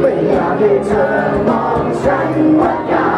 ไม่อยากให้เธอมองฉันว่า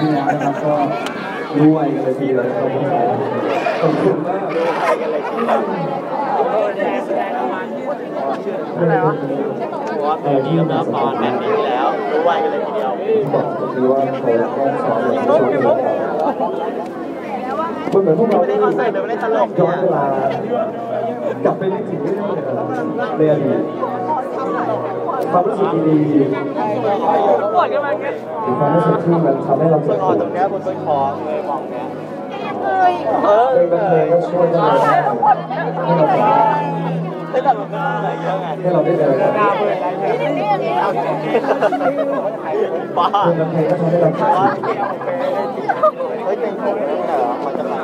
ที่แล้วนะครับก็ด้วยกันเลยทีเดียวรับขอบคุณมากอตอนนี้กำลังตอนแบบนี้แล้วรู้ไวกันเลยทีเดียวคือว่าเขาก็สอนอย่าด้วยมันเหมือนพวกเราได้คอนเสิร์ตแบบไม่ได้ตลกย้อนเวลากลับไปนึกถึงเรื่องในอดีต ความรู้สึกดีๆปวดกันมันหรือความรู้สึกที่มันทำให้เราเจ็บปวดตรงนี้บนต้นคอเลยมองเนี้ยเออเลยก็ช่วยได้ให้เราได้เดินบ้าเฮ้ยเป็นคนนี้เหรอมันจะมา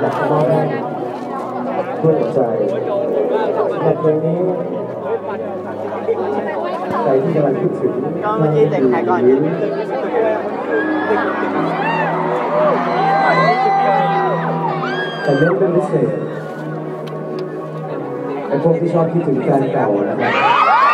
อยากจะมอง เพื่อใจแต่เพลงนี้ใจที่กำลังคิดถึงก็เมื่อกี้เด็กแพ้ก่อนแต่เล่นเป็นพิเศษไอ้พวกที่ชอบคิดถึงแฟนเก่านะครับ